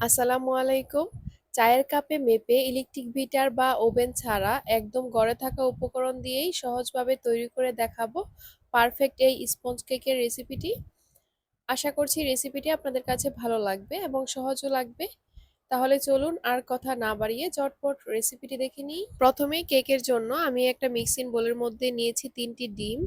আসসালামু আলাইকুম। চায়ের কাপে মেপে ইলেকট্রিক বিটার বা ওভেন ছাড়া একদম গড়ে থাকা উপকরণ দিয়েই সহজভাবে তৈরি করে দেখাবো পারফেক্ট এই স্পঞ্জ কেকের রেসিপিটি। আশা করছি রেসিপিটি আপনাদের কাছে ভালো লাগবে এবং সহজও লাগবে। তাহলে চলুন আর কথা না বাড়িয়ে চটপট রেসিপিটি দেখে নিই। প্রথমে কেকের জন্য আমি একটা মিক্সিং বোলের মধ্যে নিয়েছি তিনটি ডিম।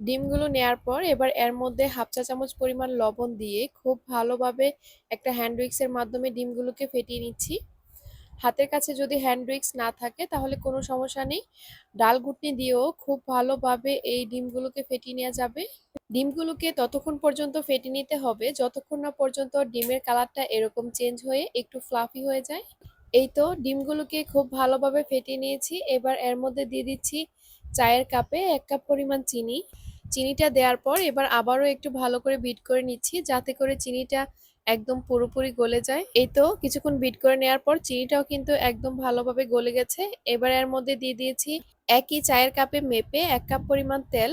ডিমগুলো নেয়ার পর এবার এর মধ্যে হাফ চা চামচ পরিমাণ লবণ দিয়ে খুব ভালোভাবে একটা হ্যান্ড উইক্সের মাধ্যমে ডিমগুলোকে ফেটিয়ে নিচ্ছি। হাতের কাছে যদি হ্যান্ড উইক্স না থাকে তাহলে কোনো সমস্যা নেই। ডাল ঘুটনি দিয়েও খুব ভালোভাবে এই ডিমগুলোকে ফেটিয়ে নেওয়া যাবে। ডিমগুলোকে ততক্ষণ পর্যন্ত ফেটে নিতে হবে। যতক্ষণ না পর্যন্ত ডিমের কালারটা এরকম চেঞ্জ হয়ে একটু ফ্লাফি হয়ে যায়। এই তো ডিমগুলোকে খুব ভালোভাবে ফেটিয়ে নিয়েছি। এবার এর মধ্যে দিয়ে দিচ্ছি চায়ের কাপে এক কাপ পরিমাণ চিনি। চিনিটা দেওয়ার পর এবার আবারও একটু ভালো করে বিট করে নিচ্ছি, যাতে করে চিনিটা একদম পুরোপুরি গলে যায়। এই তো কিছুক্ষণ বিট করে নেওয়ার পর চিনিটাও কিন্তু একদম ভালোভাবে গলে গেছে। এবার এর মধ্যে দিয়ে দিয়েছি একই চায়ের কাপে মেপে এক কাপ পরিমাণ তেল।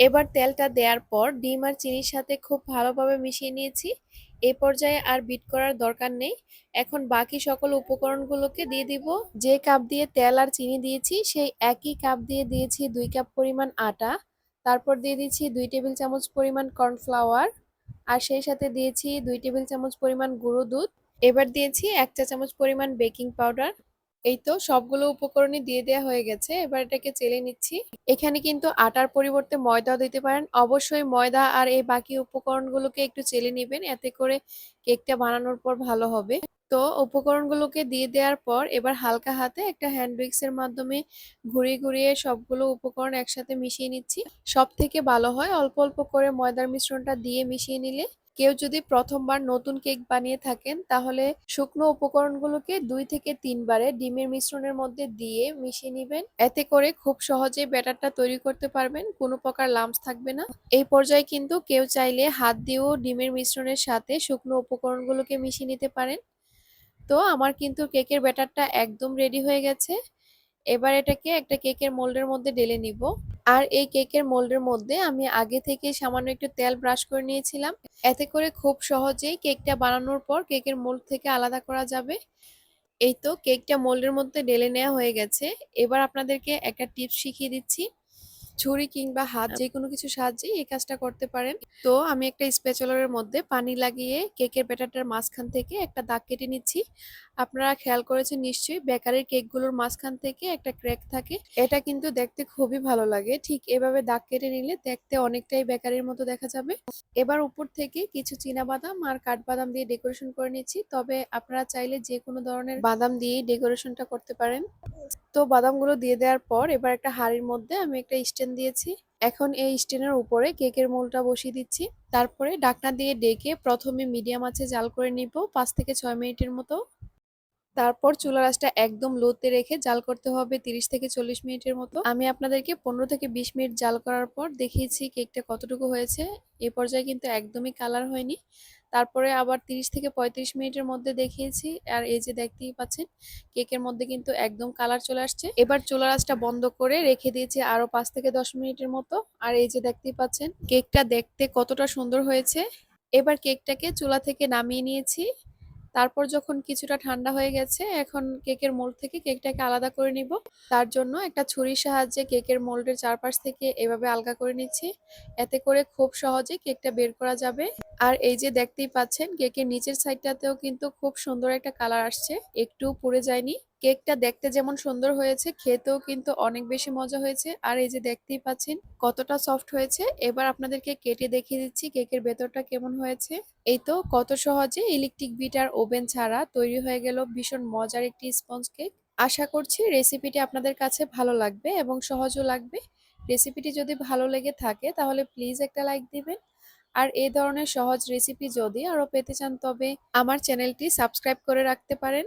এবার তেলটা দেওয়ার পর ডিম আর চিনির সাথে খুব ভালোভাবে মিশিয়ে নিয়েছি। এ পর্যায়ে আর বিট করার দরকার নেই। এখন বাকি সকল উপকরণগুলোকে দিয়ে দিব। যে কাপ দিয়ে তেল আর চিনি দিয়েছি, সেই একই কাপ দিয়ে দিয়েছি দুই কাপ পরিমাণ আটা। তারপর দিয়ে দিচ্ছি দুই টেবিল চামচ পরিমাণ কর্নফ্লাওয়ার আর সেই সাথে দিয়েছি দুই টেবিল চামচ পরিমাণ গুঁড়ো দুধ। এবার দিয়েছি এক চা চামচ পরিমাণ বেকিং পাউডার এই তো সবগুলো উপকরণই দিয়ে দেওয়া হয়ে গেছে। এবার এটাকে চেলে নিচ্ছি। এখানে কিন্তু আটার পরিবর্তে ময়দাও দিতে পারেন। অবশ্যই ময়দা আর এই বাকি উপকরণগুলোকে একটু চেলে নেবেন। এতে করে কেকটা বানানোর পর ভালো হবে। তো উপকরণগুলোকে দিয়ে দেওয়ার পর এবার হালকা হাতে একটা হ্যান্ড উইক্সের মাধ্যমে ঘুরিয়ে ঘুরিয়ে সবগুলো উপকরণ একসাথে মিশিয়ে নিচ্ছি। সব থেকে ভালো হয় অল্প অল্প করে ময়দার মিশ্রণটা দিয়ে মিশিয়ে নিলে কেউ যদি প্রথমবার নতুন কেক বানিয়ে থাকেন, তাহলে শুকনো উপকরণগুলোকে দুই থেকে তিনবারে ডিমের মিশ্রণের মধ্যে দিয়ে মিশিয়ে নেবেন। এতে করে খুব সহজে ব্যাটারটা তৈরি করতে পারবেন, কোনো প্রকার লাম্পস থাকবে না। এই পর্যায়ে কিন্তু কেউ চাইলে হাত দিয়েও ডিমের মিশ্রণের সাথে শুকনো উপকরণগুলোকে মিশিয়ে নিতে পারেন। তো আমার কিন্তু কেকের ব্যাটারটা একদম রেডি হয়ে গেছে। এবার এটাকে একটা কেকের মোল্ডের মধ্যে ঢেলে নিব। আর এই কেকের মোল্ডের মধ্যে আমি আগে থেকে সামান্য একটু তেল ব্রাশ করে নিয়েছিলাম। এতে করে খুব সহজেই কেকটা বানানোর পর কেকের মোল্ড থেকে আলাদা করা যাবে। এই তো কেকটা মোল্ডের মধ্যে ডেলে নেওয়া হয়ে গেছে। এবার আপনাদেরকে একটা টিপস শিখিয়ে দিচ্ছি। ছুরি কিংবা হাত যে কোনো কিছু সাহায্যে এই কাজটা করতে পারেন। তো আমি একটা স্পেচলারের মধ্যে পানি লাগিয়ে কেকের ব্যাটারটার মাঝখান থেকে একটা দাগ কেটে নিচ্ছি। আপনারা খেয়াল করেছেন নিশ্চয়ই বেকারির কেকগুলোর মাঝখান থেকে একটা ক্র্যাক থাকে। এটা কিন্তু দেখতে খুবই ভালো লাগে। ঠিক এভাবে দাগ কেটে নিলে দেখতে অনেকটাই বেকারির মতো দেখা যাবে। এবার উপর থেকে কিছু বাদাম আর কাঠবাদাম দিয়ে ডেকোরেশন করে নিচ্ছি। তবে আপনারা চাইলে যে কোনো ধরনের বাদাম দিয়েই ডেকোরেশনটা করতে পারেন। তো বাদামগুলো দিয়ে দেওয়ার পর এবার একটা হাঁড়ির মধ্যে আমি একটা স্ট্যান্ড দিয়েছি। এখন এই স্ট্যান্ডের উপরে কেকের মোলটা বসিয়ে দিচ্ছি। তারপরে ডাকনা দিয়ে ডেকে প্রথমে মিডিয়াম আছে জাল করে নিব পাঁচ থেকে ছয় মিনিটের মতো। তারপর চুলা রাসটা একদম লোতে রেখে জাল করতে হবে তিরিশ থেকে চল্লিশ মিনিটের মতো। আমি আপনাদেরকে পনেরো থেকে বিশ মিনিট জাল করার পর দেখিয়েছি কেকটা কতটুকু হয়েছে। এ পর্যায়ে কিন্তু একদমই কালার হয়নি। তারপরে আবার তিরিশ থেকে পঁয়ত্রিশ মিনিটের মধ্যে দেখিয়েছি। আর এই যে দেখতেই পাচ্ছেন, কেকের মধ্যে কিন্তু একদম কালার চলে আসছে। এবার চোলার আঁচটা বন্ধ করে রেখে দিয়েছি আরও পাঁচ থেকে দশ মিনিটের মতো। আর এই যে দেখতেই পাচ্ছেন, কেকটা দেখতে কতটা সুন্দর হয়েছে। এবার কেকটাকে চুলা থেকে নামিয়ে নিয়েছি। তারপর যখন কিছুটা ঠান্ডা হয়ে গেছে, এখন কেকের মোল্ড থেকে কেকটাকে আলাদা করে নিব। তার জন্য একটা ছুরির সাহায্যে কেকের মোল্ডের চারপাশ থেকে এভাবে আলগা করে নিচ্ছি। এতে করে খুব সহজে কেকটা বের করা যাবে। আর এই যে দেখতেই পাচ্ছেন, কেকের নিচের সাইডটাতেও কিন্তু খুব সুন্দর একটা কালার আসছে। একটু পুড়ে যায়নি। কেকটা দেখতে যেমন সুন্দর হয়েছে, খেতেও কিন্তু অনেক বেশি মজা হয়েছে। আর এই যে দেখতেই পাচ্ছেন কতটা সফট হয়েছে। এবার আপনাদেরকে কেটে দেখিয়ে দিচ্ছি কেকের ভেতরটা কেমন হয়েছে। এই তো কত সহজে ইলেকট্রিক বিটার ওভেন ছাড়া তৈরি হয়ে গেল ভীষণ মজার একটি স্পঞ্জ কেক আশা করছি রেসিপিটি আপনাদের কাছে ভালো লাগবে এবং সহজও লাগবে। রেসিপিটি যদি ভালো লেগে থাকে তাহলে প্লিজ একটা লাইক দিবেন। আর এই ধরনের সহজ রেসিপি যদি আরও পেতে চান তবে আমার চ্যানেলটি সাবস্ক্রাইব করে রাখতে পারেন।